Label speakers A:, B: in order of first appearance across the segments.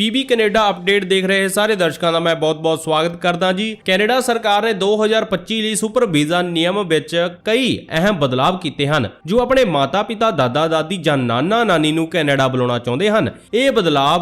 A: PB Canada update ਦੇਖ ਰਹੇ ਸਾਰੇ ਦਰਸ਼ਕਾਂ ਦਾ ਮੈਂ ਬਹੁਤ-ਬਹੁਤ ਸਵਾਗਤ ਕਰਦਾ ਜੀ। ਕੈਨੇਡਾ ਸਰਕਾਰ ਨੇ 2025 ਲਈ ਸੁਪਰ ਵੀਜ਼ਾ ਨਿਯਮ ਵਿੱਚ ਕਈ ਅਹਿਮ ਬਦਲਾਅ ਕੀਤੇ ਹਨ, ਜੋ ਆਪਣੇ ਮਾਤਾ-ਪਿਤਾ, ਦਾਦਾ-ਦਾਦੀ ਜਾਂ ਨਾਨਾ-ਨਾਨੀ ਨੂੰ ਕੈਨੇਡਾ ਬੁਲਾਉਣਾ ਚਾਹੁੰਦੇ ਹਨ। ਇਹ ਬਦਲਾਅ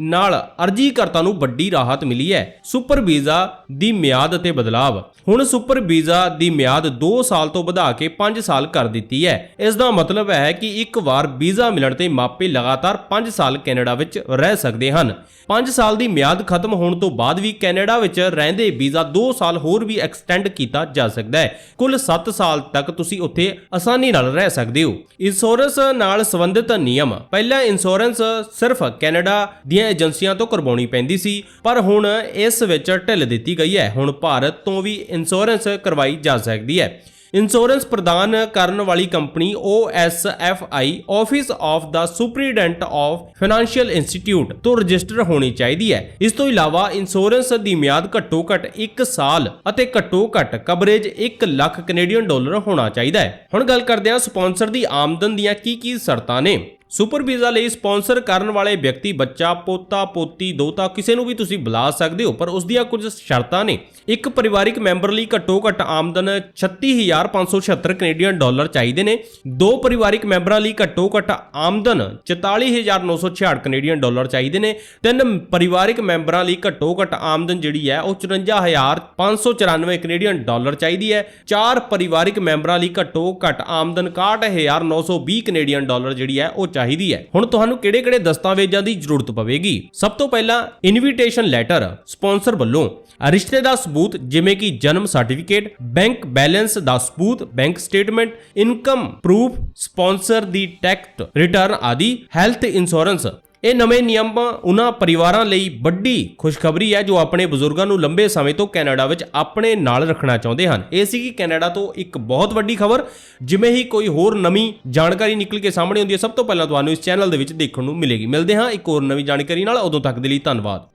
A: ਨਾਲ ਅਰਜ਼ੀਕਰਤਾ ਨੂੰ ਵੱਡੀ ਰਾਹਤ ਮਿਲੀ ਹੈ। ਸੁਪਰ ਵੀਜ਼ਾ ਦੀ ਮਿਆਦ ਅਤੇ ਬਦਲਾਅ ਹੁਣ ਸੁਪਰ ਵੀਜ਼ਾ ਦੀ ਮਿਆਦ 2 ਸਾਲ ਤੋਂ ਵਧਾ ਕੇ 5 ਸਾਲ ਕਰ ਦਿੱਤੀ ਹੈ। ਇਸ ਦਾ ਮਤਲਬ ਹੈ ਕਿ ਇੱਕ ਵਾਰ ਵੀਜ਼ਾ ਮਿਲਣ ਤੇ ਮਾਪੇ ਲਗਾਤਾਰ 5 ਸਾਲ ਕੈਨੇਡਾ ਵਿੱਚ ਰਹਿ ਸਕਦੇ ਹਨ। 5 ਸਾਲ ਦੀ ਮਿਆਦ ਖਤਮ ਹੋਣ ਤੋਂ ਬਾਅਦ ਵੀ ਕੈਨੇਡਾ ਵਿੱਚ ਰਹਿੰਦੇ ਵੀਜ਼ਾ 2 ਸਾਲ ਹੋਰ ਵੀ ਐਕਸਟੈਂਡ ਕੀਤਾ ਜਾ ਸਕਦਾ ਹੈ। ਕੁੱਲ 7 ਸਾਲ ਤੱਕ ਤੁਸੀਂ ਉੱਥੇ ਆਸਾਨੀ ਨਾਲ ਰਹਿ ਸਕਦੇ ਹੋ। ਇੰਸ਼ੋਰੈਂਸ ਨਾਲ ਸੰਬੰਧਿਤ ਨਿਯਮ। ਪਹਿਲਾਂ ਇੰਸ਼ੋਰੈਂਸ ਸਿਰਫ ਕੈਨੇਡਾ ਦੀਆਂ ਏਜੰਸੀਆਂ ਤੋਂ ਕਰਵਾਉਣੀ ਪੈਂਦੀ ਸੀ, ਪਰ ਹੁਣ ਇਸ ਵਿੱਚ ਢਿੱਲ ਦਿੱਤੀ ਗਈ ਹੈ। ਹੁਣ ਭਾਰਤ ਤੋਂ ਵੀ ਇੰਸ਼ੋਰੈਂਸ ਕਰਵਾਈ ਜਾ ਸਕਦੀ ਹੈ। ਇੰਸ਼ੋਰੈਂਸ ਪ੍ਰਦਾਨ ਕਰਨ ਵਾਲੀ ਕੰਪਨੀ OSFI ਆਫਿਸ ਆਫ ਦਾ ਸੁਪਰੀਡੈਂਟ ਆਫ ਫਾਈਨੈਂਸ਼ੀਅਲ ਇੰਸਟੀਚਿਊਟ ਤੋਂ ਰਜਿਸਟਰ ਹੋਣੀ ਚਾਹੀਦੀ ਹੈ। ਇਸ ਤੋਂ ਇਲਾਵਾ ਇੰਸ਼ੋਰੈਂਸ ਦੀ ਮਿਆਦ ਘੱਟੋ ਘੱਟ 1 ਸਾਲ ਅਤੇ ਘੱਟੋ ਘੱਟ ਕਵਰੇਜ 1 ਲੱਖ ਕੈਨੇਡੀਅਨ ਡਾਲਰ ਹੋਣਾ ਚਾਹੀਦਾ ਹੈ। ਹੁਣ ਗੱਲ ਕਰਦੇ ਹਾਂ ਸਪਾਂਸਰ ਦੀ ਆਮਦਨ ਦੀਆਂ ਕੀ ਕੀ ਸ਼ਰਤਾਂ ਨੇ। ਸੁਪਰ ਵੀਜ਼ਾ ਲਈ ਸਪਾਂਸਰ ਕਰਨ ਵਾਲੇ ਵਿਅਕਤੀ, ਬੱਚਾ, ਪੋਤਾ, ਪੋਤੀ, ਦੋਤਾ ਕਿਸੇ ਨੂੰ ਵੀ ਤੁਸੀਂ ਬੁਲਾ ਸਕਦੇ ਹੋ, ਪਰ ਉਸ ਦੀਆਂ ਕੁਝ ਸ਼ਰਤਾਂ ਨੇ। ਇੱਕ ਪਰਿਵਾਰਿਕ ਮੈਂਬਰ ਲਈ ਘੱਟੋ ਘੱਟ ਆਮਦਨ 36576 ਕੈਨੇਡੀਅਨ ਡਾਲਰ ਚਾਹੀਦੇ ਨੇ। ਦੋ ਪਰਿਵਾਰਿਕ ਮੈਂਬਰਾਂ ਲਈ ਘੱਟੋ ਘੱਟ ਆਮਦਨ 44966 ਕੈਨੇਡੀਅਨ ਡਾਲਰ ਚਾਹੀਦੇ ਨੇ। ਤਿੰਨ ਪਰਿਵਾਰਿਕ ਮੈਂਬਰਾਂ ਲਈ ਘੱਟੋ ਘੱਟ ਆਮਦਨ ਜਿਹੜੀ ਹੈ, ਉਹ 54594 ਕੈਨੇਡੀਅਨ ਡਾਲਰ ਚਾਹੀਦੀ ਹੈ। ਚਾਰ ਪਰਿਵਾਰਿਕ ਮੈਂਬਰਾਂ ਲਈ ਘੱਟੋ ਘੱਟ ਆਮਦਨ 61920 ਕੈਨੇਡੀਅਨ ਡਾਲਰ ਜਿਹੜੀ ਹੈ, ਉਹ ਚਾਹੀਦੀ ਹੈ। ਹੁਣ ਤੁਹਾਨੂੰ ਕਿਹੜੇ-ਕਿਹੜੇ ਦਸਤਾਵੇਜ਼ਾਂ ਦੀ ਜ਼ਰੂਰਤ ਪਵੇਗੀ? ਸਭ ਤੋਂ ਪਹਿਲਾਂ ਇਨਵੀਟੇਸ਼ਨ ਲੈਟਰ ਸਪਾਂਸਰ ਵੱਲੋਂ ਰਿਸ਼ਤੇ ਦਾ ਸਬੂਤ, ਜਿਵੇਂ ਕਿ ਜਨਮ ਸਰਟੀਫਿਕੇਟ ਬੈਂਕ ਬੈਲੈਂਸ ਦਾ ਸਬੂਤ bank statement income proof sponsor ਦੀ ਟੈਕਸ ਰਿਟਰਨ ਆਦਿ ਹੈਲਥ ਇੰਸ਼ੋਰੈਂਸ ਇਹ ਨਵੇਂ ਨਿਯਮ ਉਹਨਾਂ ਪਰਿਵਾਰਾਂ ਲਈ ਵੱਡੀ ਖੁਸ਼ਖਬਰੀ ਹੈ ਜੋ ਆਪਣੇ ਬਜ਼ੁਰਗਾਂ ਨੂੰ ਲੰਬੇ ਸਮੇਂ ਤੋਂ ਕੈਨੇਡਾ ਵਿੱਚ ਆਪਣੇ ਨਾਲ ਰੱਖਣਾ ਚਾਹੁੰਦੇ ਹਨ। ਇਹ ਸੀ ਕਿ ਕੈਨੇਡਾ ਤੋਂ ਇੱਕ ਬਹੁਤ ਵੱਡੀ ਖਬਰ, ਜਿਵੇਂ ਹੀ ਕੋਈ ਹੋਰ ਨਵੀਂ ਜਾਣਕਾਰੀ ਨਿਕਲ ਕੇ ਸਾਹਮਣੇ ਆਉਂਦੀ ਹੈ, ਸਭ ਤੋਂ ਪਹਿਲਾਂ ਤੁਹਾਨੂੰ ਇਸ ਚੈਨਲ ਦੇ ਵਿੱਚ ਦੇਖਣ ਨੂੰ ਮਿਲੇਗੀ। ਮਿਲਦੇ ਹਾਂ ਇੱਕ ਹੋਰ ਨਵੀਂ ਜਾਣਕਾਰੀ ਨਾਲ। ਉਦੋਂ ਤੱਕ ਦੇ ਲਈ ਧੰਨਵਾਦ।